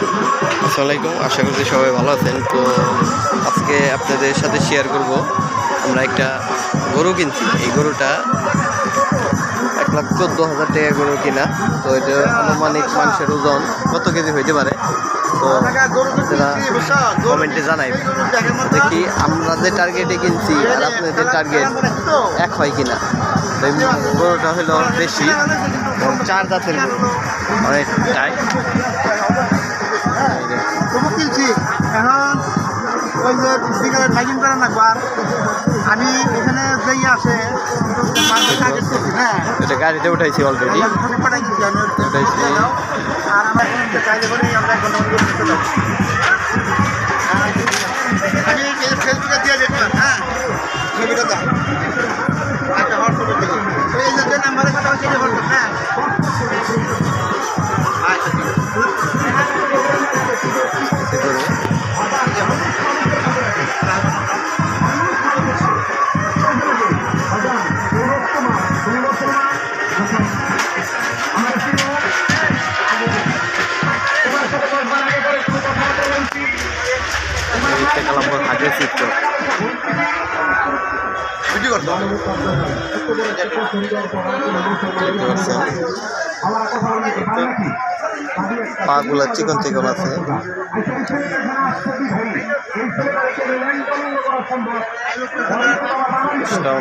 আসসালামু আলাইকুম আশা করছি সবাই ভালো আছেন। তো, আজকে আপনাদের সাথে শেয়ার করব। আমরা একটা গরু কিনছি। এই গরুটা এক লাখ চোদ্দ হাজার টাকা গরু কিনা। তো, এটা আনুমানিক মানুষের ওজন কত কেজি হইতে পারে? তো কমেন্টে জানাই দেখি আমরা যে টার্গেটে কিনছি আর আপনাদের টার্গেট এক হয় কিনা। গরুটা হলো বেশি এবং চার গরু। অনেকটাই ওই যে বিকালে বাইকিং করে না বার আমি এখানে যেই আসে হ্যাঁ। এটা গাড়িতে উঠাইছি অলরেডি ওর আর আমরা কাজে করি আমরা দেখতে গেলাম হাটের চিত্র। পাগুলা চিকন চিকন আছে। অনেক সুন্দর।